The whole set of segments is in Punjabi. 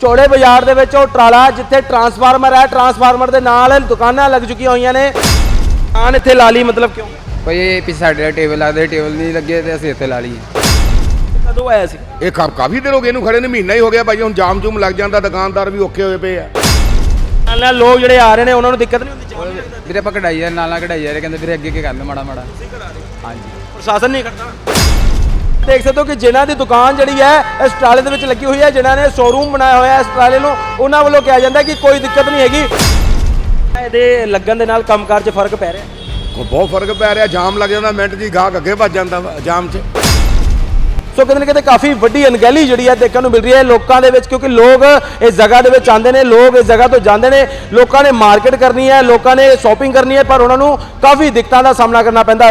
ਚੌੜੇ ਬਾਜ਼ਾਰ ਦੇ ਵਿੱਚ ਉਹ ਟਰਾਲਾ ਜਿੱਥੇ ਟਰਾਂਸਫਾਰਮਰ ਹੈ ਟਰਾਂਸਫਾਰਮਰ ਦੇ ਨਾਲ ਦੁਕਾਨਾਂ ਲੱਗ ਚੁੱਕੀਆਂ ਹੋਈਆਂ ਨੇ। ਆਨ ਇੱਥੇ ਲਾ ਲਈ ਮਤਲਬ ਕਿਉਂ? ਭਾਈ ਇਹ ਪਿੱਛੇ ਸਾਡੇ ਟੇਬਲ ਲੱਗਦੇ ਟੇਬਲ ਨਹੀਂ ਲੱਗੇ ਤੇ ਅਸੀਂ ਇੱਥੇ ਲਾ ਲਈ ਕਦੋਂ ਆਇਆ ਸੀ? ਇਹ ਕਾ- ਕਾਫੀ ਦੇਰ ਹੋ ਗਏ ਇਹਨੂੰ ਖੜੇ ਨੇ ਮਹੀਨਾ ਹੀ ਹੋ ਗਿਆ ਭਾਈ ਹੁਣ ਜਾਮ ਜੂਮ ਲੱਗ ਜਾਂਦਾ ਦੁਕਾਨਦਾਰ ਵੀ ਔਖੇ ਹੋਏ ਪਏ ਆ। ਨਾਲ ਨਾਲ ਲੋਕ ਜਿਹੜੇ ਆ ਰਹੇ ਨੇ ਉਹਨਾਂ ਨੂੰ ਦਿੱਕਤ ਨਹੀਂ ਹੁੰਦੀ? ਜਾਮ ਵੀਰੇ ਆਪਾਂ ਕਢਾਈ ਯਾਰ ਨਾਲ ਨਾਲ ਕਢਾਈ ਯਾਰ ਕਹਿੰਦੇ ਵੀਰੇ ਅੱਗੇ ਅੱਗੇ ਕਰ ਲਓ ਮਾੜਾ ਮਾੜਾ ਹਾਂਜੀ। ਪ੍ਰਸ਼ਾਸਨ ਨਹੀਂ ਕਰਦਾ? ਦੇਖ ਸਕਦੇ ਹੋ ਕਿ ਜਿਨ੍ਹਾਂ ਦੀ ਦੁਕਾਨ ਜਿਹੜੀ ਹੈ ਇਸ ਟਰਾਲੇ ਦੇ ਵਿੱਚ ਲੱਗੀ ਹੋਈ ਹੈ ਜਿਨ੍ਹਾਂ ਨੇ ਸ਼ੋਰੂਮ ਬਣਾਇਆ ਹੋਇਆ ਹੈ ਇਸ ਟਰਾਲੇ ਨੂੰ ਉਹਨਾਂ ਵੱਲੋਂ ਕਿਹਾ ਜਾਂਦਾ ਕਿ ਕੋਈ ਦਿੱਕਤ ਨਹੀਂ ਹੈਗੀ। ਇਹਦੇ ਲੱਗਣ ਦੇ ਨਾਲ ਕੰਮਕਾਰ 'ਚ ਫ਼ਰਕ ਪੈ ਰਿਹਾ। ਬਹੁਤ ਫ਼ਰਕ ਪੈ ਰਿਹਾ ਜਾਮ ਲੱਗ ਜਾਂਦਾ ਮਿੰਟ ਜੀ ਗਾਹਕ ਅੱਗੇ ਭੱਜ ਜਾਂਦਾ ਜਾਮ 'ਚ। ਸੋ ਕਿਤੇ ਨਾ ਕਿਤੇ ਕਾਫੀ ਵੱਡੀ ਅਣਗਹਿਲੀ ਜਿਹੜੀ ਹੈ ਦੇਖਣ ਨੂੰ ਮਿਲ ਰਹੀ ਹੈ ਲੋਕਾਂ ਦੇ ਵਿੱਚ ਕਿਉਂਕਿ ਲੋਕ ਇਸ ਜਗ੍ਹਾ ਦੇ ਵਿੱਚ ਆਉਂਦੇ ਨੇ ਲੋਕ ਇਸ ਜਗ੍ਹਾ ਤੋਂ ਜਾਂਦੇ ਨੇ ਲੋਕਾਂ ਨੇ ਮਾਰਕੀਟ ਕਰਨੀ ਹੈ ਲੋਕਾਂ ਨੇ ਸ਼ਾਪਿੰਗ ਕਰਨੀ ਹੈ ਪਰ ਉਹਨਾਂ ਨੂੰ ਕਾਫੀ ਦਿੱਕਤਾਂ ਦਾ ਸਾਹਮਣਾ ਕਰਨਾ ਪੈਂਦਾ।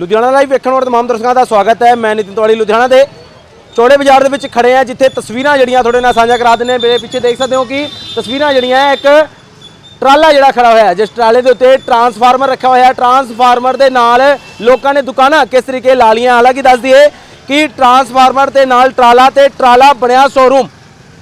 ਲੁਧਿਆਣਾ ਲਾਈਵ ਵੇਖਣ ਵਾਲੇ ਤਮਾਮ ਦਰਸ਼ਕਾਂ ਦਾ ਸਵਾਗਤ ਹੈ। ਮੈਂ ਨਿਤਿਨ ਤੋੜੀ ਲੁਧਿਆਣਾ ਦੇ ਚੌੜੇ ਬਾਜ਼ਾਰ ਦੇ ਵਿੱਚ ਖੜੇ ਆ ਜਿੱਥੇ ਤਸਵੀਰਾਂ ਜਿਹੜੀਆਂ ਤੁਹਾਡੇ ਨਾਲ ਸਾਂਝਾ ਕਰਾ ਦਿੰਦੇ ਨੇ ਮੇਰੇ ਪਿੱਛੇ ਦੇਖ ਸਕਦੇ ਹੋ ਕਿ ਤਸਵੀਰਾਂ ਜਿਹੜੀਆਂ ਹੈ, ਇੱਕ ਟਰਾਲਾ ਜਿਹੜਾ ਖੜਾ ਹੋਇਆ ਜਿਸ ਟਰਾਲੇ ਦੇ ਉੱਤੇ ਟਰਾਂਸਫਾਰਮਰ ਰੱਖਿਆ ਹੋਇਆ ਟਰਾਂਸਫਾਰਮਰ ਦੇ ਨਾਲ ਲੋਕਾਂ ਨੇ ਦੁਕਾਨਾਂ ਕਿਸ ਤਰੀਕੇ ਲਾ ਲੀਆਂ ਹਾਲਾਂਕਿ ਦੱਸ ਦਈਏ ਕਿ ਟਰਾਂਸਫਾਰਮਰ ਦੇ ਨਾਲ ਟਰਾਲਾ ਤੇ ਟਰਾਲਾ ਬਣਿਆ ਸ਼ੋਰੂਮ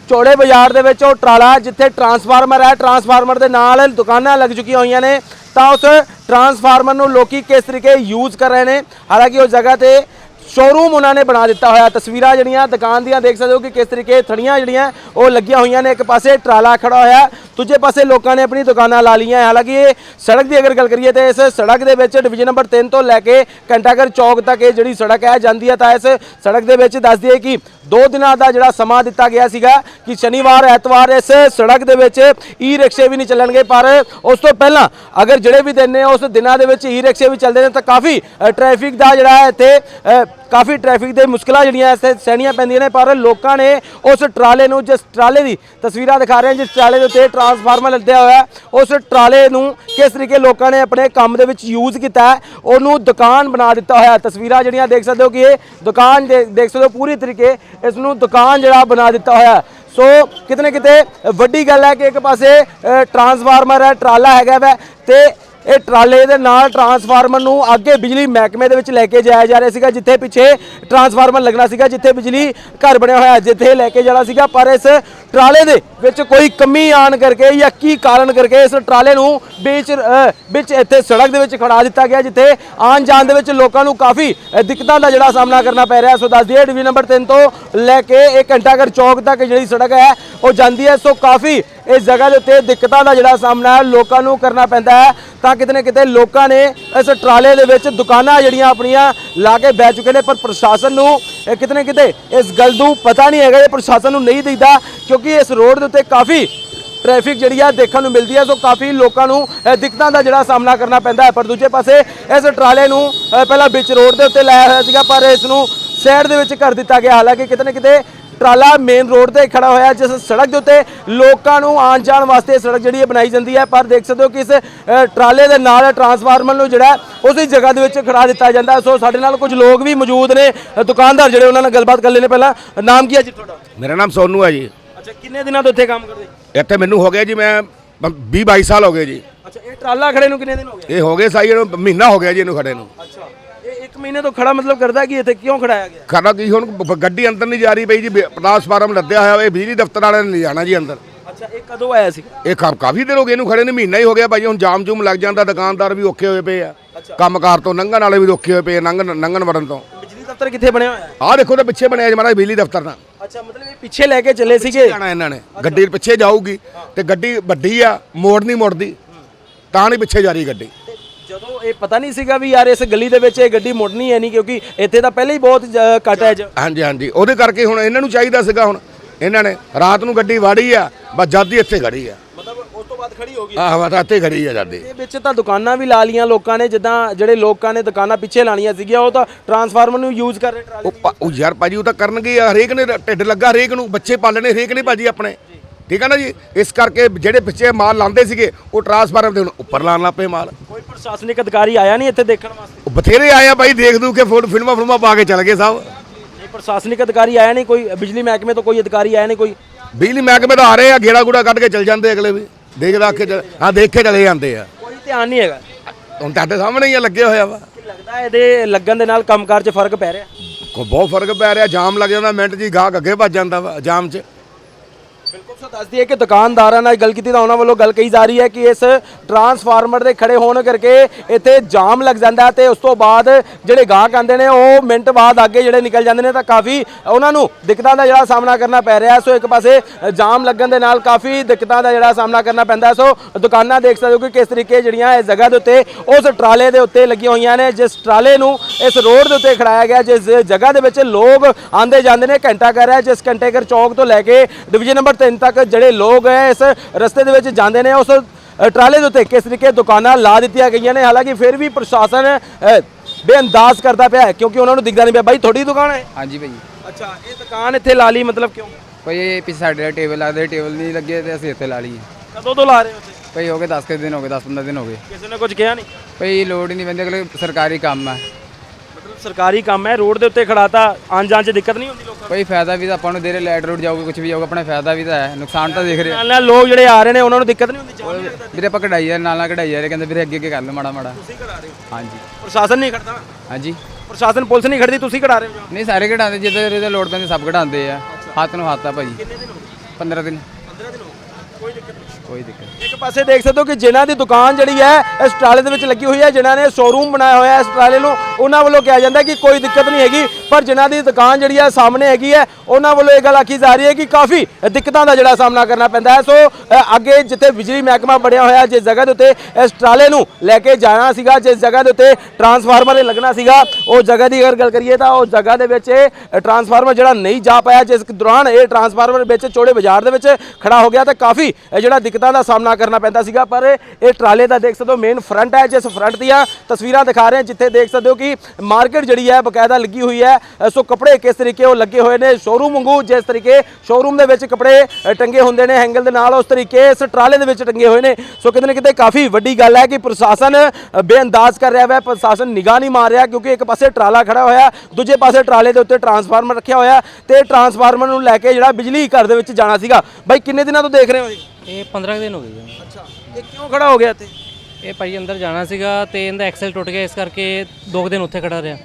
ਚੌੜੇ ਬਾਜ਼ਾਰ ਦੇ ਵਿੱਚ ਉਹ ਟਰਾਲਾ ਜਿੱਥੇ ਟਰਾਂਸਫਾਰਮਰ ਹੈ, ਟਰਾਂਸਫਾਰਮਰ ਦੇ ਨਾਲ ਦੁਕਾਨਾਂ ਲੱਗ ਚੁੱਕੀਆਂ ਹੋਈਆਂ ਨੇ। ਤਾਂ ਉਸ ਟਰਾਂਸਫਾਰਮਰ ਨੂੰ ਲੋਕੀ ਕਿਸ ਤਰੀਕੇ ਯੂਜ਼ ਕਰ ਰਹੇ ਨੇ? ਹਾਲਾਂਕਿ ਉਸ ਜਗ੍ਹਾ ਤੇ ਸ਼ੋਰੂਮ ਉਹਨਾਂ ਨੇ ਬਣਾ ਦਿੱਤਾ ਹੋਇਆ। ਤਸਵੀਰਾਂ ਜਿਹੜੀਆਂ ਦੁਕਾਨ ਦੀਆਂ ਦੇਖ ਸਕਦੇ ਹੋ ਕਿ ਕਿਸ ਤਰੀਕੇ ਥੜੀਆਂ ਜਿਹੜੀਆਂ ਉਹ ਲੱਗੀਆਂ ਹੋਈਆਂ ਨੇ। ਇੱਕ ਪਾਸੇ ਟਰਾਲਾ ਖੜਾ ਹੋਇਆ, ਦੂਜੇ ਪਾਸੇ ਲੋਕਾਂ ਨੇ ਆਪਣੀ ਦੁਕਾਨਾਂ ਲਾ ਲਈਆਂ। ਹਾਲਾਂਕਿ ਇਹ ਸੜਕ ਦੀ ਅਗਰ ਗੱਲ ਕਰੀਏ ਤਾਂ ਇਸ ਸੜਕ ਦੇ ਵਿੱਚ ਡਿਵੀਜ਼ਨ ਨੰਬਰ 3 ਤੋਂ ਲੈ ਕੇ ਘੰਟਾਘਰ ਚੌਕ ਤੱਕ ਇਹ ਜਿਹੜੀ ਸੜਕ ਹੈ, ਜਾਂਦੀ ਹੈ। ਤਾਂ ਇਸ ਸੜਕ ਦੇ ਵਿੱਚ ਦੱਸ ਦਈਏ ਕਿ ਦੋ ਦਿਨਾਂ ਦਾ ਜਿਹੜਾ ਸਮਾਂ ਦਿੱਤਾ ਗਿਆ ਸੀਗਾ ਕਿ ਸ਼ਨੀਵਾਰ ਐਤਵਾਰ ਇਸ ਸੜਕ ਦੇ ਵਿੱਚ ਈ ਰਿਕਸ਼ੇ ਵੀ ਨਹੀਂ ਚੱਲਣਗੇ ਪਰ ਉਸ ਤੋਂ ਪਹਿਲਾਂ ਅਗਰ ਜਿਹੜੇ ਵੀ ਦਿਨ ਨੇ ਉਸ ਦਿਨਾਂ ਦੇ ਵਿੱਚ ਈ ਰਿਕਸ਼ੇ ਵੀ ਚੱਲਦੇ ਨੇ ਤਾਂ ਕਾਫੀ ਅ, ਟ੍ਰੈਫਿਕ ਦਾ ਜਿਹੜਾ ਇੱਥੇ ਕਾਫੀ ਟ੍ਰੈਫਿਕ ਦੇ ਮੁਸ਼ਕਲਾਂ ਜਿਹੜੀਆਂ ਇੱਥੇ ਸਹਿਣੀਆਂ ਪੈਂਦੀਆਂ ਨੇ, ਪਰ ਲੋਕਾਂ ਨੇ ਉਸ ਟਰਾਲੇ ਨੂੰ, ਜਿਸ ਟਰਾਲੇ ਦੀ ਤਸਵੀਰਾਂ ਦਿਖਾ ਰਹੇ ਹਾਂ, ਜਿਸ ਟਰਾਲੇ ਦੇ ਉੱਤੇ ਟਰਾਂਸਫਾਰਮਰ ਲੱਦਿਆ ਹੋਇਆ ਉਸ ਟਰਾਲੇ ਨੂੰ ਕਿਸ ਤਰੀਕੇ ਲੋਕਾਂ ਨੇ ਆਪਣੇ ਕੰਮ ਦੇ ਵਿੱਚ ਯੂਜ਼ ਕੀਤਾ ਹੈ, ਉਹਨੂੰ ਦੁਕਾਨ ਬਣਾ ਦਿੱਤਾ ਹੋਇਆ ਤਸਵੀਰਾਂ ਜਿਹੜੀਆਂ ਦੇਖ ਸਕਦੇ ਹੋ ਕਿ ਇਹ ਦੁਕਾਨ ਦੇ- ਦੇਖ ਸਕਦੇ ਹੋ ਪੂਰੀ ਤਰੀਕੇ ਇਸ ਨੂੰ ਦੁਕਾਨ ਜਿਹੜਾ ਬਣਾ ਦਿੱਤਾ ਹੋਇਆ ਸੋ ਕਿਤੇ ਨਾ ਕਿਤੇ ਵੱਡੀ ਗੱਲ ਹੈ ਕਿ ਇੱਕ ਪਾਸੇ ਟਰਾਂਸਫਾਰਮਰ ਹੈ, ਟਰਾਲਾ ਹੈਗਾ ਵੈ ਤੇ ਇਹ ਟਰਾਲੇ ਦੇ ਨਾਲ ਟਰਾਂਸਫਾਰਮਰ ਨੂੰ ਅੱਗੇ ਬਿਜਲੀ ਮਹਿਕਮੇ ਦੇ ਵਿੱਚ ਲੈ ਕੇ ਜਾਇਆ ਜਾ ਰਿਹਾ ਸੀਗਾ, ਜਿੱਥੇ ਪਿੱਛੇ ਟਰਾਂਸਫਾਰਮਰ ਲੱਗਣਾ ਸੀਗਾ, ਜਿੱਥੇ ਬਿਜਲੀ ਘਰ ਬਣਿਆ ਹੋਇਆ ਜਿੱਥੇ ਲੈ ਕੇ ਜਾਣਾ ਸੀਗਾ। ਪਰ ਇਸ ਟਰਾਲੇ ਦੇ ਵਿੱਚ ਕੋਈ ਕਮੀ ਆਣ ਕਰਕੇ ਜਾਂ ਕੀ ਕਾਰਨ ਕਰਕੇ ਇਸ ਟਰਾਲੇ ਨੂੰ ਵਿੱਚ ਵਿੱਚ ਇੱਥੇ ਸੜਕ ਦੇ ਵਿੱਚ ਖੜਾ ਦਿੱਤਾ ਗਿਆ, ਜਿੱਥੇ ਆਉਣ ਜਾਣ ਦੇ ਵਿੱਚ ਲੋਕਾਂ ਨੂੰ ਕਾਫੀ ਦਿੱਕਤਾਂ ਦਾ ਜਿਹੜਾ ਸਾਹਮਣਾ ਕਰਨਾ ਪੈ ਰਿਹਾ। ਸੋ ਦੱਸ ਦਈਏ ਡਿਵੀਜ਼ਨ ਨੰਬਰ 3 ਤੋਂ ਲੈ ਕੇ ਇਹ ਘੰਟਾਘਰ ਚੌਕ ਤੱਕ ਜਿਹੜੀ ਸੜਕ ਹੈ, ਉਹ ਜਾਂਦੀ ਹੈ। ਸੋ ਕਾਫੀ ਇਸ ਜਗ੍ਹਾ ਦੇ ਉੱਤੇ ਦਿੱਕਤਾਂ ਦਾ ਜਿਹੜਾ ਸਾਹਮਣਾ ਹੈ, ਲੋਕਾਂ ਨੂੰ ਕਰਨਾ ਪੈਂਦਾ ਹੈ। ਤਾਂ ਕਿਤੇ ਨਾ ਕਿਤੇ ਲੋਕਾਂ ਨੇ ਇਸ ਟਰਾਲੇ ਦੇ ਵਿੱਚ ਦੁਕਾਨਾਂ ਜਿਹੜੀਆਂ ਆਪਣੀਆਂ ਲਾ ਕੇ ਬਹਿ ਚੁੱਕੇ ਨੇ, ਪਰ ਪ੍ਰਸ਼ਾਸਨ ਨੂੰ ਕਿਤੇ ਨਾ ਕਿਤੇ ਇਸ ਗੱਲ ਨੂੰ ਪਤਾ ਨਹੀਂ ਹੈਗਾ, ਇਹ ਪ੍ਰਸ਼ਾਸਨ ਨੂੰ ਨਹੀਂ ਦਿਖਦਾ, ਕਿਉਂਕਿ ਇਸ ਰੋਡ ਦੇ ਉੱਤੇ ਕਾਫੀ ਟ੍ਰੈਫਿਕ ਜਿਹੜੀ ਆ ਦੇਖਣ ਨੂੰ ਮਿਲਦੀ ਹੈ ਸੋ ਕਾਫੀ ਲੋਕਾਂ ਨੂੰ ਦਿੱਕਤਾਂ ਦਾ ਜਿਹੜਾ ਸਾਹਮਣਾ ਕਰਨਾ ਪੈਂਦਾ ਹੈ। ਪਰ ਦੂਜੇ ਪਾਸੇ ਇਸ ਟਰਾਲੇ ਨੂੰ ਪਹਿਲਾਂ ਵਿੱਚ ਰੋਡ ਦੇ ਉੱਤੇ ਲਾਇਆ ਹੋਇਆ ਸੀਗਾ, ਪਰ ਇਸ ਨੂੰ ਸਾਈਡ ਦੇ ਵਿੱਚ ਕਰ ਦਿੱਤਾ ਗਿਆ। ਹਾਲਾਂਕਿ ਕਿਤੇ ਨਾ ਕਿਤੇ ਟਰਾਲਾ ਮੇਨ ਰੋਡ ਤੇ ਖੜਾ ਹੋਇਆ ਜਿਸ ਸੜਕ ਦੇ ਉੱਤੇ ਲੋਕਾਂ ਨੂੰ ਆਉਣ ਜਾਣ ਵਾਸਤੇ ਸੜਕ ਜਿਹੜੀ ਹੈ ਬਣਾਈ ਜਾਂਦੀ ਹੈ। ਪਰ ਦੇਖ ਸਕਦੇ ਹੋ ਕਿ ਇਸ ਟਰਾਲੇ ਦੇ ਨਾਲ ਟਰਾਂਸਫਾਰਮਰ ਨੂੰ ਜਿਹੜਾ ਉਸੇ ਜਗ੍ਹਾ ਦੇ ਵਿੱਚ ਖੜਾ ਦਿੱਤਾ ਜਾਂਦਾ। ਸੋ ਸਾਡੇ ਨਾਲ ਕੁਝ ਲੋਕ ਵੀ ਮੌਜੂਦ ਨੇ। ਦੁਕਾਨਦਾਰ ਜਿਹੜੇ ਉਹਨਾਂ ਨਾਲ ਗੱਲਬਾਤ ਕਰ ਲੈਣੇ ਪਹਿਲਾਂ। ਨਾਮ ਕੀ ਹੈ ਜੀ ਤੁਹਾਡਾ? ਮੇਰਾ ਨਾਮ ਸੋਨੂ ਹੈ ਜੀ। ਅੱਛਾ ਕਿੰਨੇ ਦਿਨਾਂ ਤੋਂ ਇੱਥੇ ਕੰਮ ਕਰਦੇ? ਇੱਥੇ ਮੈਨੂੰ ਹੋ ਗਿਆ ਜੀ ਮੈਂ 20 22 ਸਾਲ ਹੋ ਗਏ ਜੀ। ਅੱਛਾ ਇਹ ਟਰਾਲਾ ਖੜੇ ਨੂੰ ਕਿੰਨੇ ਦਿਨ ਹੋ ਗਏ? ਇਹ ਹੋ ਗਏ ਸਾਈ ਇਹਨੂੰ ਮਹੀਨਾ ਹੋ ਗਿਆ ਜੀ ਇਹਨੂੰ ਖੜੇ ਨੂੰ। ਅੱਛਾ ਇਹ 1 ਮਹੀਨੇ ਤੋਂ ਖੜਾ ਮਤਲਬ ਕਰਦਾ ਕਿ ਇੱਥੇ ਕਿਉਂ ਖੜਾਇਆ ਗਿਆ? ਖੜਾ ਕੀ ਹੁਣ ਬ- ਗੱਡੀ ਅੰਦਰ ਨਹੀਂ ਜਾ ਰਹੀ ਪਈ ਜੀ ਟਰਾਂਸਫਾਰਮ ਲੱਦਿਆ ਹੋਇਆ ਇਹ ਬਿਜਲੀ ਦਫ਼ਤਰ ਵਾਲਿਆਂ ਨੇ ਲੈ ਜਾਣਾ ਜੀ ਅੰਦਰ। ਅੱਛਾ ਇਹ ਕਦੋਂ ਆਇਆ ਸੀ ਇਹ ਕਾ- ਕਾਫੀ ਦੇਰ ਹੋ ਗਏ ਇਹਨੂੰ ਖੜੇ ਨੇ ਮਹੀਨਾ ਹੀ ਹੋ ਗਿਆ ਭਾਈ ਹੁਣ ਜਾਮ ਜੂਮ ਲੱਗ ਜਾਂਦਾ ਦੁਕਾਨਦਾਰ ਵੀ ਔਖੇ ਹੋਏ ਪਏ ਆ। ਕੰਮਕਾਰ ਤੋਂ ਲੰਘਣ ਵਾਲੇ ਵੀ ਔਖੇ ਹੋਏ ਪਏ ਆ ਲੰਘਣ ਲੰਘਣ ਵੜਨ ਤੋਂ। ਬਿਜਲੀ ਦਫ਼ਤਰ ਕਿੱਥੇ ਬਣਿਆ ਹੋਇਆ? ਹੈ ਆਹ ਦੇਖੋ ਤੇ ਪਿੱਛੇ ਬਣਿਆ ਜਮਾਨਾ ਬਿਜਲੀ ਦਫ਼ਤਰ ਦਾ ਅੱਛਾ ਮਤਲਬ ਇਹ ਪਿੱਛੇ ਲੈ ਕੇ ਚੱਲੇ ਸੀਗੇ? ਜਾਣਾ ਇਹਨਾਂ ਨੇ। ਗੱਡੀ ਪਿੱਛੇ ਜਾਊਗੀ ਤੇ ਗੱਡੀ ਵੱਡੀ ਆ ਮੋੜ ਨਹੀਂ ਮੁੜਦੀ। ਤਾਂ ਨਹੀਂ ਪਿੱਛੇ ਜਾ ਰਹੀ ਗੱਡੀ। ਜਦੋਂ ਇਹ ਪਤਾ ਨਹੀਂ ਸੀਗਾ ਵੀ ਯਾਰ ਇਸ ਗਲੀ ਦੇ ਵਿੱਚ ਇਹ ਗੱਡੀ ਮੁੜਨੀ ਹੈ ਨਹੀਂ ਕਿਉਂਕਿ ਇੱਥੇ ਤਾਂ ਪਹਿਲੇ ਹੀ ਬਹੁਤ ਜ- ਘੱਟ ਹੈ ਜ- ਹਾਂਜੀ ਹਾਂਜੀ। ਉਹਦੇ ਕਰਕੇ ਹੁਣ ਇਹਨਾਂ ਨੂੰ ਚਾਹੀਦਾ ਸੀਗਾ ਹੁਣ। ਇਹਨਾਂ ਨੇ ਰਾਤ ਨੂੰ ਗੱਡੀ ਵਾੜੀ ਆ ਬਸ ਜਦ ਇੱਥੇ ਖੜੀ ਆ। ਮਤਲਬ ਉਸ ਤੋਂ ਬਾਅਦ ਖੜੀ ਹੋ ਗਈ। ਆਹ ਬਸ ਇੱਥੇ ਖੜੀ ਆ ਜਦ ਇਹ ਵਿੱਚ ਤਾਂ ਦੁਕਾਨਾਂ ਵੀ ਲਾ ਲੀਆਂ ਲੋਕਾਂ ਨੇ ਜਿੱਦਾਂ ਜਿਹੜੇ ਲੋਕਾਂ ਨੇ ਦੁਕਾਨਾਂ ਪਿੱਛੇ ਲਾਣੀਆਂ ਸੀਗੀਆਂ ਉਹ ਤਾਂ ਟਰਾਂਸਫਾਰਮਰ ਨੂੰ ਯੂਜ਼ ਕਰ ਰਹੇ ਟਰਾਲੇ ਉਹ ਪਾ- ਉਹ ਯਾਰ ਭਾਜੀ ਉਹ ਤਾਂ ਕਰਨਗੇ ਆ, ਹਰੇਕ ਨੇ ਢਿੱਡ ਲੱਗਾ ਹਰੇਕ ਨੂੰ। ਬੱਚੇ ਪਾਲਣੇ ਹਰੇਕ ਨੇ ਭਾਜੀ ਆਪਣੇ। ਠੀਕ ਆ ਨਾ ਜੀ? ਇਸ ਕਰਕੇ ਜਿਹੜੇ ਪਿੱਛੇ ਮਾਲ ਲਾਉਂਦੇ ਸੀਗੇ ਉਹ ਟਰਾਂਸਫਾਰਮ ਦੇ ਹੁਣ ਉੱਪਰ ਲਾਣ ਲੱਪੇ ਮਾਲ। ਕੋਈ ਪ੍ਰਸ਼ਾਸਨਿਕ ਅਧਿਕਾਰੀ ਆਇਆ ਨਹੀਂ ਇੱਥੇ ਦੇਖਣ ਵਾਸਤੇ? ਉਹ ਬਥੇਰੇ ਆਏ ਆ ਭਾਈ ਦੇਖ ਦੂ ਕੇ ਫੋਟੋ ਫਿਲਮਾਂ ਫਿਲਮਾਂ ਪਾ ਕੇ ਚਲ ਗਏ ਸਭ। ਨਹੀਂ ਪ੍ਰਸ਼ਾਸਨਿਕ ਅਧਿਕਾਰੀ ਆਇਆ ਨਹੀਂ ਕੋਈ ਬਿਜਲੀ ਮਹਿਕਮੇ ਤੋਂ ਕੋਈ ਅਧਿਕਾਰੀ ਆਇਆ ਨਹੀਂ ਕੋਈ? ਬਿਜਲੀ ਮਹਿਕਮੇ ਤਾਂ ਆ ਰਹੇ ਆ ਗੇੜਾ ਗੂੜਾ ਕੱਢ ਕੇ ਚਲ ਜਾਂਦੇ ਅਗਲੇ ਵੀ। ਦੇਖ ਦਾਖ ਕੇ ਹਾਂ ਦੇਖ ਕੇ ਚਲੇ ਜਾਂਦੇ ਆ। ਕੋਈ ਧਿਆਨ ਨਹੀਂ ਹੈਗਾ। ਹੁਣ ਤੁਹਾਡੇ ਸਾਹਮਣੇ ਹੀ ਲੱਗੇ ਹੋਇਆ ਵਾ। ਕਿ ਲੱਗਦਾ ਇਹਦੇ ਲੱਗਣ ਦੇ ਨਾਲ ਕੰਮਕਾਰ 'ਚ ਫ਼ਰਕ ਪੈ ਰਿਹਾ? ਕੋ ਬਹੁਤ ਫ਼ਰਕ ਪੈ ਰਿਹਾ ਜਾਮ ਲੱਗ ਜਾਂਦਾ ਮਿੰਟ ਜੀ ਗਾਹਕ ਅੱਗੇ ਭੱਜ ਜਾਂਦਾ ਵਾ ਜਾਮ 'ਚ। ਬਿਲਕੁਲ ਸੋ ਦੱਸ ਦਈਏ ਕਿ ਦੁਕਾਨਦਾਰਾਂ ਨਾਲ ਗੱਲ ਕੀਤੀ ਤਾਂ ਉਹਨਾਂ ਵੱਲੋਂ ਗੱਲ ਕਹੀ ਜਾ ਰਹੀ ਹੈ ਕਿ ਇਸ ਟਰਾਂਸਫਾਰਮਰ ਦੇ ਖੜੇ ਹੋਣ ਕਰਕੇ ਇੱਥੇ ਜਾਮ ਲੱਗ ਜਾਂਦਾ ਹੈ ਤੇ ਉਸ ਤੋਂ ਬਾਅਦ ਜਿਹੜੇ ਗਾਹਕ ਆਉਂਦੇ ਨੇ, ਉਹ ਮਿੰਟ ਬਾਅਦ ਅੱਗੇ ਜਿਹੜੇ ਨਿਕਲ ਜਾਂਦੇ ਨੇ ਤਾਂ ਕਾਫੀ ਉਹਨਾਂ ਨੂੰ ਦਿੱਕਤਾਂ ਦਾ ਜਿਹੜਾ ਸਾਹਮਣਾ ਕਰਨਾ ਪੈ ਰਿਹਾ ਹੈ। ਸੋ ਇੱਕ ਪਾਸੇ ਜਾਮ ਲੱਗਣ ਦੇ ਨਾਲ ਕਾਫੀ ਦਿੱਕਤਾਂ ਦਾ ਜਿਹੜਾ ਸਾਹਮਣਾ ਕਰਨਾ ਪੈਂਦਾ ਹੈ। ਸੋ ਦੁਕਾਨਾਂ ਦੇਖ ਸਕਦੇ ਹੋ ਕਿ ਕਿਸ ਤਰੀਕੇ ਜਿਹੜੀਆਂ ਇਸ ਜਗ੍ਹਾ ਦੇ ਉੱਤੇ, ਉਸ ਟਰਾਲੇ ਦੇ ਉੱਤੇ ਲੱਗੀਆਂ ਹੋਈਆਂ ਨੇ, ਜਿਸ ਟਰਾਲੇ ਨੂੰ ਇਸ ਰੋਡ ਦੇ ਉੱਤੇ ਖੜਾਇਆ ਗਿਆ, ਜਿਸ ਜਗ੍ਹਾ ਦੇ ਵਿੱਚ ਲੋਕ ਆਉਂਦੇ ਜਾਂਦੇ ਨੇ, ਘੰਟਾ ਘਰ ਹੈ, ਜਿਸ ਘੰਟੇ ਘਰ ਚੌਕ ਤੋਂ ਲੈ ਕੇ ਡਿਵੀਜ਼ਨ ਨੰਬਰ 3 ਤੱਕ ਜਿਹੜੇ ਲੋਕ ਹੈ ਇਸ ਰਸਤੇ ਦੇ ਵਿੱਚ ਜਾਂਦੇ ਨੇ ਉਸ ਟਰਾਲੇ ਦੇ ਉੱਤੇ ਕਿਸ ਤਰੀਕੇ ਦੁਕਾਨਾਂ ਲਾ ਦਿੱਤੀਆਂ ਗਈਆਂ ਨੇ ਹਾਲਾਂਕਿ ਫਿਰ ਵੀ ਪ੍ਰਸ਼ਾਸਨ ਬੇਅੰਦਾਜ਼ ਕਰਦਾ ਪਿਆ ਹੈ ਕਿਉਂਕਿ ਉਹਨਾਂ ਨੂੰ ਦਿਖਦਾ ਨਹੀਂ ਪਿਆ। ਬਾਈ ਤੁਹਾਡੀ ਦੁਕਾਨ ਹੈ? ਹਾਂਜੀ ਭਾਈ। ਅੱਛਾ ਇਹ ਦੁਕਾਨ ਇੱਥੇ ਲਾ ਲਈ ਮਤਲਬ ਕਿਉਂ? ਭਾਈ ਇਹ ਪਿੱਛੇ ਸਾਡੇ ਟੇਬਲ ਲੱਗਦਾ ਟੇਬਲ ਨਹੀਂ ਲੱਗੇ ਤੇ ਅਸੀਂ ਇੱਥੇ ਲਾ ਲਈ। ਕਦੋਂ ਤੋਂ ਲਾ ਰਹੇ ਹੋ ਇੱਥੇ ਭਾਈ ਹੋ ਗਏ 10 ਕੁ ਦਿਨ ਹੋ ਗਏ 10 15 ਦਿਨ ਹੋ ਗਏ। ਕਿਸੇ ਨੇ ਕੁਝ ਕਿਹਾ ਨਹੀਂ? ਭਾਈ ਲੋਡ ਹੀ ਨਹੀਂ ਪੈਂਦੀ ਅਗਲੇ ਸਰਕਾਰੀ ਕੰਮ ਹੈ। ਸਰਕਾਰੀ ਕੰਮ ਹੈ ਰੋਡ ਦੇ ਉੱਤੇ ਖੜਾਤਾ ਆਉਣ ਜਾਣ 'ਚ ਦਿੱਕਤ ਨਹੀਂ ਹੁੰਦੀ ਲੋਕਾਂ ਭਾਈ ਫਾਇਦਾ ਵੀ ਤਾਂ ਆਪਾਂ ਨੂੰ ਦੇ ਰਹੇ ਲਾਈਟ ਰੋਡ ਜਾਊਗਾ ਕੁਝ ਵੀ ਜਾਊਗਾ ਆਪਣਾ ਫਾਇਦਾ ਵੀ ਤਾਂ ਹੈ ਨੁਕਸਾਨ ਤਾਂ ਦੇਖ ਰਹੇ ਨੂੰ ਨਾਲ ਨਾਲ ਲੋਕ ਜਿਹੜੇ ਆ ਰਹੇ ਨੇ ਉਹਨਾਂ ਨੂੰ ਦਿੱਕਤ ਨਹੀਂ ਹੁੰਦੀ ਜਾਮ ਨਹੀਂ ਲੱਗਦਾ ਵੀਰੇ ਆਪਾਂ ਕਢਾਈ ਯਾਰ ਨਾਲ ਨਾਲ ਕਢਾਈ ਯਾਰ ਕਹਿੰਦੇ ਵੀਰੇ ਅੱਗੇ ਅੱਗੇ ਕਰ ਲਓ ਮਾੜਾ ਮਾੜਾ। ਤੁਸੀਂ ਕਰਾ ਰਹੇ ਹੋ? ਹਾਂਜੀ। ਪ੍ਰਸ਼ਾਸਨ ਨਹੀਂ ਖੜਦਾ? ਹਾਂਜੀ। ਪ੍ਰਸ਼ਾਸਨ ਪੁਲਿਸ ਨਹੀਂ ਖੜਦੀ ਤੁਸੀਂ ਕਢਾ ਰਹੇ ਹੋ ਨਹੀਂ ਸਾਰੇ ਕਢਾਉਂਦੇ ਜਿੱਦਾਂ ਜਿਹਦੇ ਲੋਡ ਪੈਂਦੇ ਸਭ ਕਢਾਉਂਦੇ ਆ। ਹੱਥ ਨੂੰ ਹੱਥ ਆ ਭਾਈ। ਕਿੰਨੇ ਦਿਨ ਹੋ ਗਏ? 15 ਦਿਨ। 15 ਦਿਨ ਹੋ ਗਏ। ਕੋਈ ਦਿੱਕਤ ਨਹੀਂ। ਕੋਈ ਦਿੱਕਤ ਨਹੀਂ। ਇੱਕ ਪਾਸੇ ਦੇਖ ਸਕਦੇ ਹੋ ਕਿ ਜਿਨ੍ਹਾਂ ਦੀ ਦੁਕਾਨ ਜਿਹੜੀ ਹੈ ਇਸ ਟਰਾਲੇ ਦੇ ਵਿੱਚ ਲੱਗੀ ਹੋਈ ਹੈ ਜਿਨ੍ਹਾਂ ਨੇ ਸ਼ੋਰੂਮ ਬਣਾਇਆ ਹੋਇਆ ਹੈ ਇਸ ਟਰਾਲੇ ਨੂੰ ਉਹਨਾਂ ਵੱਲੋਂ ਕਿਹਾ ਜਾਂਦਾ ਕਿ ਕੋਈ ਦਿੱਕਤ ਨਹੀਂ ਹੈਗੀ ਪਰ ਜਿਨ੍ਹਾਂ ਦੀ ਦੁਕਾਨ ਜਿਹੜੀ ਹੈ ਸਾਹਮਣੇ ਹੈਗੀ ਹੈ ਉਹਨਾਂ ਵੱਲੋਂ ਇਹ ਗੱਲ ਆਖੀ ਜਾ ਰਹੀ ਹੈ ਕਿ ਕਾਫੀ ਦਿੱਕਤਾਂ ਦਾ ਜਿਹੜਾ ਸਾਹਮਣਾ ਕਰਨਾ ਪੈਂਦਾ ਹੈ ਸੋ ਅ, ਅੱਗੇ ਜਿੱਥੇ ਬਿਜਲੀ ਮਹਿਕਮਾ ਬਣਿਆ ਹੋਇਆ ਜਿਸ ਜਗ੍ਹਾ ਦੇ ਉੱਤੇ ਇਸ ਟਰਾਲੇ ਨੂੰ ਲੈ ਕੇ ਜਾਣਾ ਸੀਗਾ ਜਿਸ ਜਗ੍ਹਾ ਦੇ ਉੱਤੇ ਟਰਾਂਸਫਾਰਮਰ ਇਹ ਲੱਗਣਾ ਸੀਗਾ ਉਹ ਜਗ੍ਹਾ ਦੀ ਅਗਰ ਗੱਲ ਕਰੀਏ ਤਾਂ ਉਹ ਜਗ੍ਹਾ ਦੇ ਵਿੱਚ ਇਹ ਟਰਾਂਸਫਾਰਮਰ ਜਿਹੜਾ ਨਹੀਂ ਜਾ ਪਾਇਆ ਜਿਸ ਦੌਰਾਨ ਇਹ ਟਰਾਂਸਫਾਰਮਰ ਵਿੱਚ ਚੋੜੇ ਬਾਜ਼ਾਰ ਦੇ ਵਿੱਚ ਖੜਾ ਹੋ ਗਿਆ ਤਾਂ ਕਾਫੀ ਇਹ ਜਿਹੜਾ ਦਿੱਕਤ ਦਾ ਸਾਹਮਣਾ ਕਰਨਾ ਪੈਂਦਾ ਸੀਗਾ, ਪਰ ਇਹ ਟਰਾਲੇ ਦਾ ਦੇਖ ਸਕਦੇ ਹੋ ਮੇਨ ਫਰੰਟ ਹੈ, ਜਿਸ ਫਰੰਟ ਦੀਆਂ ਤਸਵੀਰਾਂ ਦਿਖਾ ਰਹੇ ਜਿੱਥੇ ਦੇਖ ਸਕਦੇ ਹੋ ਕਿ ਮਾਰਕੀਟ ਜਿਹੜੀ ਹੈ, ਬਕਾਇਦਾ ਲੱਗੀ ਹੋਈ ਹੈ। ਸੋ ਕੱਪੜੇ ਕਿਸ ਤਰੀਕੇ ਉਹ ਲੱਗੇ ਹੋਏ ਨੇ ਸ਼ੋਰੂਮ ਵਾਂਗੂ ਜਿਸ ਤਰੀਕੇ ਸ਼ੋਰੂਮ ਦੇ ਵਿੱਚ ਕੱਪੜੇ ਟੰਗੇ ਹੁੰਦੇ ਨੇ ਹੈਂਗਲ ਦੇ ਨਾਲ, ਉਸ ਤਰੀਕੇ ਇਸ ਟਰਾਲੇ ਦੇ ਵਿੱਚ ਟੰਗੇ ਹੋਏ ਨੇ। ਸੋ ਕਿਤੇ ਨਾ ਕਿਤੇ ਕਾਫੀ ਵੱਡੀ ਗੱਲ ਹੈ ਕਿ ਪ੍ਰਸ਼ਾਸਨ ਬੇਅੰਦਾਜ਼ ਕਰ ਰਿਹਾ ਹੈ ਪ੍ਰਸ਼ਾਸਨ ਨਿਗਾਹ ਨਹੀਂ ਮਾਰ ਰਿਹਾ, ਕਿਉਂਕਿ ਇੱਕ ਪਾਸੇ ਟਰਾਲਾ ਖੜਾ ਹੋਇਆ, ਦੂਜੇ ਪਾਸੇ ਟਰਾਲੇ ਦੇ ਉੱਤੇ ਟਰਾਂਸਫਾਰਮਰ ਰੱਖਿਆ ਹੋਇਆ, ਤੇ ਟਰਾਂਸਫਾਰਮਰ ਨੂੰ ਲੈ ਕੇ ਜਿਹੜਾ ਬਿਜਲੀ ਘਰ ਦੇ ਵਿੱਚ ਜਾਣਾ ਸੀਗਾ। ਬਾਈ, ਕਿੰਨੇ ਦਿਨਾਂ ਤੋਂ ਦੇਖ ਰਹੇ ਹੋ ਜੀ? ਇਹ 15 ਕੁ ਦਿਨ ਹੋ ਗਏ ਜੀ। ਅੱਛਾ ਇਹ ਕਿਉਂ ਖੜਾ ਹੋ ਗਿਆ ਇੱਥੇ? ਇਹ ਭਾਈ ਅੰਦਰ ਜਾਣਾ ਸੀਗਾ ਤੇ ਇਹਦਾ ਐਕਸਲ ਟੁੱਟ ਗਿਆ ਇਸ ਕਰਕੇ ਦੋ ਕੁ ਦਿਨ ਉੱਥੇ ਖੜਾ ਰਿਹਾ।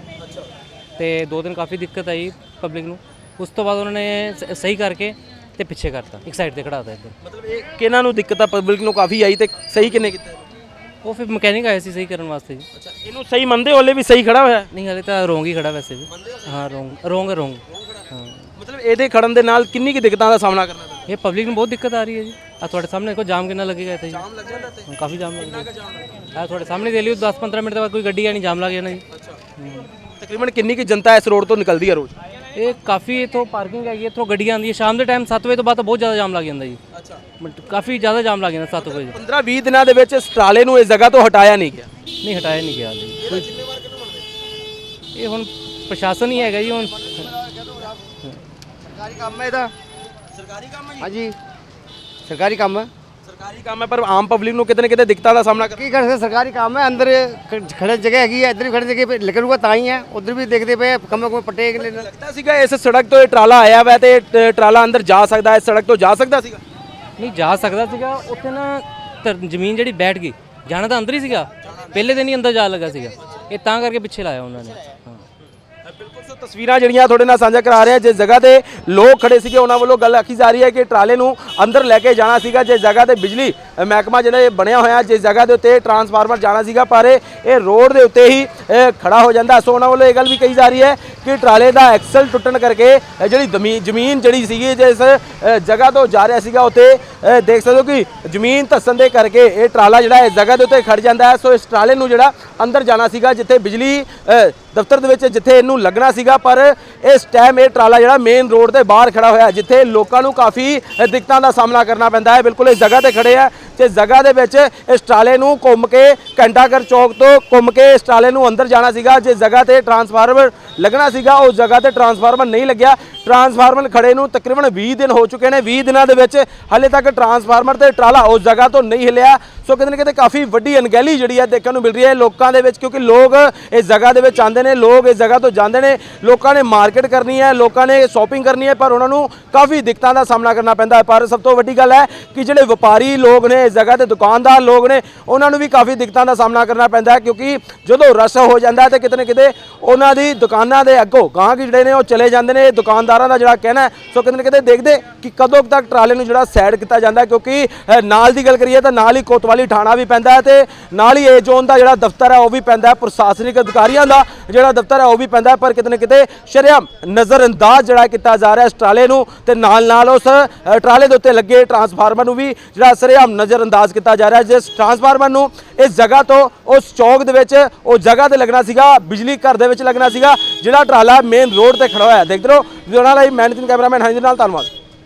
ਤੇ ਦੋ ਦਿਨ ਕਾਫੀ ਦਿੱਕਤ ਆਈ ਪਬਲਿਕ ਨੂੰ। ਉਸ ਤੋਂ ਬਾਅਦ ਉਹਨਾਂ ਨੇ ਸ- ਸਹੀ ਕਰਕੇ ਤੇ ਪਿੱਛੇ ਕਰਤਾ ਇੱਕ ਸਾਈਡ ਤੇ ਖੜਾਤਾ ਇੱਧਰ। ਮਤਲਬ ਇਹ ਕਿਹਨਾਂ ਨੂੰ ਦਿੱਕਤ ਆ? ਪਬਲਿਕ ਨੂੰ ਕਾਫੀ ਆਈ ਤੇ ਸਹੀ ਕਿੰਨੇ ਕੀਤਾ? ਉਹ ਫਿਰ ਮਕੈਨਿਕ ਆਏ ਸੀ ਸਹੀ ਕਰਨ ਵਾਸਤੇ ਜੀ। ਅੱਛਾ ਇਹਨੂੰ ਸਹੀ ਮੰਨਦੇ ਹੋ ਹਲੇ ਵੀ ਸਹੀ ਖੜਾ ਹੋਇਆ? ਨਹੀਂ ਹਲੇ ਤਾਂ ਰੋਂਗ ਹੀ ਖੜਾ ਵੈਸੇ ਵੀ। ਹਾਂ ਰੋਂਗ ਰੋਂਗ ਰੋਂਗ। ਹਾਂ ਮਤਲਬ ਇਹਦੇ ਖੜਨ ਦੇ ਨਾਲ ਕਿੰਨੀ ਕੀ ਦਿੱਕਤਾਂ ਦਾ ਸਾਹਮਣਾ ਕਰਨਾ ਪੈਂਦਾ? ਇਹ ਪਬਲਿਕ ਨੂੰ ਬਹੁਤ ਦਿੱਕਤ ਆ ਰਹੀ ਹੈ ਜੀ। ਆ ਤੁਹਾਡੇ ਸਾਹਮਣੇ ਦੇਖੋ ਜਾਮ ਕਿੰਨਾ ਲੱਗੇਗਾ ਇੱਥੇ ਜੀ। ਜਾਮ ਲੱਗ ਜਾਂਦਾ ਤੇ ਹਾਂ, ਕਾਫੀ ਜਾਮ ਲੱਗੇਗਾ ਆ ਤੁਹਾਡੇ ਸਾਹਮਣੇ ਦੇ ਲਿਓ 10-15 ਮਿੰਟ ਦੇ ਬਾਅਦ ਕੋਈ ਗੱਡੀ ਆਣੀ ਜਾਮ ਲੱਗ ਜਾਣਾ ਜੀ। ਹੂੰ। ਤਕਰੀਬਨ ਕਿੰਨੀ ਕੀ ਜਨਤਾ ਇਸ ਰੋਡ ਤੋਂ ਨਿਕਲਦੀ ਹੈ ਰੋਜ਼? ਇਹ ਕਾਫੀ ਇਥੋਂ ਪਾਰਕਿੰਗ ਹੈਗੀ ਇੱਥੋਂ ਗੱਡੀਆਂ ਆਉਂਦੀਆਂ। ਸ਼ਾਮ ਦੇ ਟਾਈਮ 7 ਵਜੇ ਤੋਂ ਬਾਅਦ ਤਾਂ ਬਹੁਤ ਜ਼ਿਆਦਾ ਜਾਮ ਲੱਗ ਜਾਂਦਾ ਜੀ। ਅੱਛਾ। ਬਟ ਕਾਫੀ ਜ਼ਿਆਦਾ ਜਾਮ ਲੱਗ ਜਾਂਦਾ 7 ਵਜੇ। 15 20 ਦਿਨਾਂ ਦੇ ਵਿੱਚ ਇਸ ਟਰਾਲੇ ਨੂੰ ਇਸ ਜਗ੍ਹਾ ਤੋਂ ਹਟਾਇਆ ਨਹੀਂ ਗਿਆ। ਨਹੀਂ ਹਟਾਇਆ ਨਹੀਂ ਗਿਆ ਜੀ ਇਹ ਹੁਣ ਪ੍ਰਸ਼ਾਸਨ ਹੀ ਹੈਗਾ ਜੀ ਹੁਣ ਸਰਕਾਰੀ ਕੰਮ ਹੈ ਇਹਦਾ? ਸਰਕਾਰੀ ਕੰਮ ਹੈ ਹਾਂਜੀ। ਸਰਕਾਰੀ ਕੰਮ ਹੈ। ਸਰਕਾਰੀ ਕੰਮ ਹੈ ਪਰ ਆਮ ਪਬਲਿਕ ਨੂੰ ਕਿਤੇ ਨਾ ਕਿਤੇ ਦਿੱਕਤਾਂ ਦਾ ਸਾਹਮਣਾ ਕਰਨਾ ਕੀ ਕਰ ਸਕਦੇ ਸਰਕਾਰੀ ਕੰਮ ਹੈ? ਅੰਦਰ ਖ- ਖੜੇ ਜਗ੍ਹਾ ਹੈਗੀ ਹੈ ਇੱਧਰ ਵੀ ਖੜੇ ਜਗ੍ਹਾ ਲੱਗੂਗਾ ਤਾਂ ਹੀ ਹੈ ਉਧਰ ਵੀ ਦੇਖਦੇ ਪਏ ਕੰਮ ਕੋਈ ਪੱਟੇ ਕਿ ਨਹੀਂ ਲੱਗਦਾ ਸੀਗਾ ਇਸ ਸੜਕ ਤੋਂ ਇਹ ਟਰਾਲਾ ਆਇਆ ਵਾ ਤੇ ਟ- ਟਰਾਲਾ ਅੰਦਰ ਜਾ ਸਕਦਾ ਹੈ ਇਸ ਸੜਕ ਤੋਂ ਜਾ ਸਕਦਾ ਸੀਗਾ? ਨਹੀਂ ਜਾ ਸਕਦਾ ਸੀਗਾ ਉੱਥੇ ਨਾ ਧਰ- ਜ਼ਮੀਨ ਜਿਹੜੀ ਬੈਠ ਗਈ ਜਾਣਾ ਤਾਂ ਅੰਦਰ ਹੀ ਸੀਗਾ ਪਹਿਲੇ ਦਿਨ ਹੀ ਅੰਦਰ ਜਾ ਲੱਗਾ ਸੀਗਾ। ਇਹ ਤਾਂ ਕਰਕੇ ਪਿੱਛੇ ਲਾਇਆ ਉਹਨਾਂ ਨੇ। ਹਾਂ। ਤਸਵੀਰਾਂ ਜਿਹੜੀਆਂ ਤੁਹਾਡੇ ਨਾਲ ਸਾਂਝਾ ਕਰਾ ਰਿਹਾ ਜਿਸ ਜਗ੍ਹਾ ਤੇ ਲੋਕ ਖੜੇ ਸੀਗੇ ਉਹਨਾਂ ਵੱਲੋਂ ਗੱਲ ਆਖੀ ਜਾ ਰਹੀ ਹੈ ਕਿ ਟਰਾਲੇ ਨੂੰ ਅੰਦਰ ਲੈ ਕੇ ਜਾਣਾ ਸੀਗਾ ਜਿਸ ਜਗ੍ਹਾ ਤੇ ਬਿਜਲੀ ਮਹਿਕਮਾ ਜਿਹੜਾ ਇਹ ਬਣਿਆ ਹੋਇਆ ਜਿਸ ਜਗ੍ਹਾ ਦੇ ਉੱਤੇ ਟਰਾਂਸਫਾਰਮਰ ਜਾਣਾ ਸੀਗਾ ਪਰ ਇਹ ਰੋਡ ਦੇ ਉੱਤੇ ਹੀ ਅ, ਖੜਾ ਹੋ ਜਾਂਦਾ। ਸੋ ਉਹਨਾਂ ਵੱਲੋਂ ਇਹ ਗੱਲ ਵੀ ਕਹੀ ਜਾ ਰਹੀ ਹੈ ਕਿ ਟਰਾਲੇ ਦਾ ਐਕਸਲ ਟੁੱਟਣ ਕਰਕੇ ਜਿਹੜੀ ਜ਼ਮੀਨ ਜ਼ਮੀਨ ਜਿਹੜੀ ਸੀਗੀ ਜਿਸ ਜਗ੍ਹਾ ਤੋਂ ਜਾ ਰਿਹਾ ਸੀਗਾ ਉੱਤੇ ਦੇਖ ਸਕਦੇ ਹੋ ਕਿ ਜ਼ਮੀਨ ਧੱਸਣ ਦੇ ਕਰਕੇ ਇਹ ਟਰਾਲਾ ਜਿਹੜਾ ਇਸ ਜਗ੍ਹਾ ਦੇ ਉੱਤੇ ਖੜ ਜਾਂਦਾ ਹੈ। ਸੋ ਇਸ ਟਰਾਲੇ ਨੂੰ ਜਿਹੜਾ ਅੰਦਰ ਜਾਣਾ ਸੀਗਾ ਜਿੱਥੇ ਬਿਜਲੀ ਦਫ਼ਤਰ ਦੇ ਵਿੱਚ ਜਿੱਥੇ ਇਹਨੂੰ ਲੱਗਣਾ ਸੀਗਾ, ਪਰ ਇਸ ਟਾਈਮ ਇਹ ਟਰਾਲਾ ਜਿਹੜਾ ਮੇਨ ਰੋਡ ਤੇ ਬਾਹਰ ਖੜਾ ਹੋਇਆ ਜਿੱਥੇ ਲੋਕਾਂ ਨੂੰ ਕਾਫੀ ਦਿੱਕਤਾਂ ਦਾ ਸਾਹਮਣਾ ਕਰਨਾ ਪੈਂਦਾ ਹੈ। ਬਿਲਕੁਲ ਇਸ ਜਗ੍ਹਾ ਤੇ ਖੜੇ ਆ ਤੇ ਜਗ੍ਹਾ ਦੇ ਵਿੱਚ ਇਸ ਟਰਾਲੇ ਨੂੰ ਘੁੰਮ ਕੇ ਘੰਟਾਘਰ ਚੌਕ ਤੋਂ ਘੁੰਮ ਕੇ ਇਸ ਟਰਾਲੇ ਨੂੰ ਅੰਦਰ ਜਾਣਾ ਸੀਗਾ, ਜਿਸ ਜਗ੍ਹਾ ਤੇ ਟਰਾਂਸਫਾਰਮਰ ਲੱਗਣਾ ਸੀਗਾ, ਉਸ ਜਗ੍ਹਾ ਤੇ ਟਰਾਂਸਫਾਰਮਰ ਨਹੀਂ ਲੱਗਿਆ। ਟਰਾਂਸਫਾਰਮਰ ਖੜੇ ਨੂੰ ਤਕਰੀਬਨ 20 ਦਿਨ ਹੋ ਚੁੱਕੇ ਨੇ 20 ਦਿਨਾਂ ਦੇ ਵਿੱਚ ਹਾਲੇ ਤੱਕ ਟਰਾਂਸਫਾਰਮਰ ਤੇ ਟਰਾਲਾ ਉਸ ਜਗ੍ਹਾ ਤੋਂ ਨਹੀਂ ਹਿੱਲਿਆ। ਸੋ ਕਿਤੇ ਨਾ ਕਿਤੇ ਕਾਫੀ ਵੱਡੀ ਅਣਗਹਿਲੀ ਜਿਹੜੀ ਹੈ ਦੇਖਣ ਨੂੰ ਮਿਲ ਰਹੀ ਹੈ ਲੋਕਾਂ ਦੇ ਵਿੱਚ, ਕਿਉਂਕਿ ਲੋਕ ਇਸ ਜਗ੍ਹਾ ਦੇ ਵਿੱਚ ਆਉਂਦੇ ਨੇ, ਲੋਕ ਇਸ ਜਗ੍ਹਾ ਤੋਂ ਜਾਂਦੇ ਨੇ, ਲੋਕਾਂ ਨੇ ਮਾਰਕੀਟ ਕਰਨੀ ਹੈ, ਲੋਕਾਂ ਨੇ ਸ਼ਾਪਿੰਗ ਕਰਨੀ ਹੈ, ਪਰ ਉਹਨਾਂ ਨੂੰ ਕਾਫੀ ਦਿੱਕਤਾਂ ਦਾ ਸਾਹਮਣਾ ਕਰਨਾ ਪੈਂਦਾ ਹੈ। ਪਰ ਸਭ ਤੋਂ ਵੱਡੀ ਗੱਲ ਹੈ ਕਿ ਜਿਹੜੇ ਵਪਾਰੀ ਲੋਕ ਨੇ, ਇਸ ਜਗ੍ਹਾ ਤੇ ਦੁਕਾਨਦਾਰ ਲੋਕ ਨੇ, ਉਹਨਾਂ ਨੂੰ ਵੀ ਕਾਫੀ ਦਿੱਕਤਾਂ ਦਾ ਸਾਹਮਣਾ ਕਰਨਾ ਪੈਂਦਾ ਹੈ, ਕਿਉਂਕਿ ਜਦੋਂ ਰਸ਼ ਹੋ ਜਾਂਦਾ ਹੈ ਤੇ ਕਿਤੇ ਨਾ ਕਿਤੇ ਉਹਨਾਂ ਦੀ ਦੁਕਾਨਾਂ ਦੇ ਅੱਗੋਂ ਗਾਹਕ ਜਿਹੜੇ ਨੇ ਉਹ ਚਲੇ ਜਾਂਦੇ ਨੇ ਦੁਕਾਨਦਾਰਾਂ ਦਾ ਜਿਹੜਾ ਕਹਿਣਾ ਸੋ ਕਿਤੇ ਨਾ ਕਿਤੇ ਦੇਖਦੇ ਕਿ ਕਦੋਂ ਤੱਕ ਟਰਾਲੇ ਨੂੰ ਜਿਹੜਾ ਸਾਈਡ ਕੀਤਾ ਜਾਂਦਾ ਕਿਉਂਕਿ ਨਾਲ ਦੀ ਗੱਲ ਕਰੀਏ ਤਾਂ ਨਾਲ ਹੀ ਕੋਤਵਾਲੀ ਥਾਣਾ ਵੀ ਪੈਂਦਾ ਹੈ ਤੇ ਨਾਲ ਹੀ ਏ ਜ਼ੋਨ ਦਾ ਜਿਹੜਾ ਦਫ਼ਤਰ ਹੈ ਉਹ ਵੀ ਪੈਂਦਾ ਹੈ ਪ੍ਰਸ਼ਾਸਨਿਕ ਅਧਿਕਾਰੀਆਂ ਦਾ ਜਿਹੜਾ ਦਫ਼ਤਰ ਹੈ ਉਹ ਵੀ ਪੈਂਦਾ ਪਰ ਕਿਤੇ ਨਾ ਕਿਤੇ ਸ਼ਰੇਆਮ ਨਜ਼ਰਅੰਦਾਜ਼ ਜਿਹੜਾ ਕੀਤਾ ਜਾ ਰਿਹਾ ਇਸ ਟਰਾਲੇ ਨੂੰ ਤੇ ਨਾਲ ਨਾਲ ਉਸ ਟਰਾਲੇ ਦੇ ਉੱਤੇ ਲੱਗੇ ਟਰਾਂਸਫਾਰਮਰ ਨੂੰ ਵੀ ਜਿਹੜਾ ਸ਼ਰੇਆਮ ਨਜ਼ਰਅੰਦਾਜ਼ ਕੀਤਾ ਜਾ ਰਿਹਾ ਜਿਸ ਟਰਾਂਸਫਾਰਮਰ ਨੂੰ ਇਸ ਜਗ੍ਹਾ ਤੋਂ ਉਸ ਚੌਕ ਦੇ ਵਿੱਚ, ਉਹ ਜਗ੍ਹਾ ਤੇ ਲੱਗਣਾ ਸੀਗਾ, ਬਿਜਲੀ ਘਰ ਦੇ ਵਿੱਚ ਲੱਗਣਾ ਸੀਗਾ, ਜਿਹੜਾ ਟਰਾਲਾ ਮੇਨ ਰੋਡ ਤੇ ਖੜਾ ਹੋਇਆ ਦੇਖਦੇ ਰਹੋ ਵਿਜੋਨਾ ਲਈ ਮੈਂ ਕੈਮਰਾਮੈਨ ਹਾਂ ਨਾਲ ਧੰਨਵਾਦ।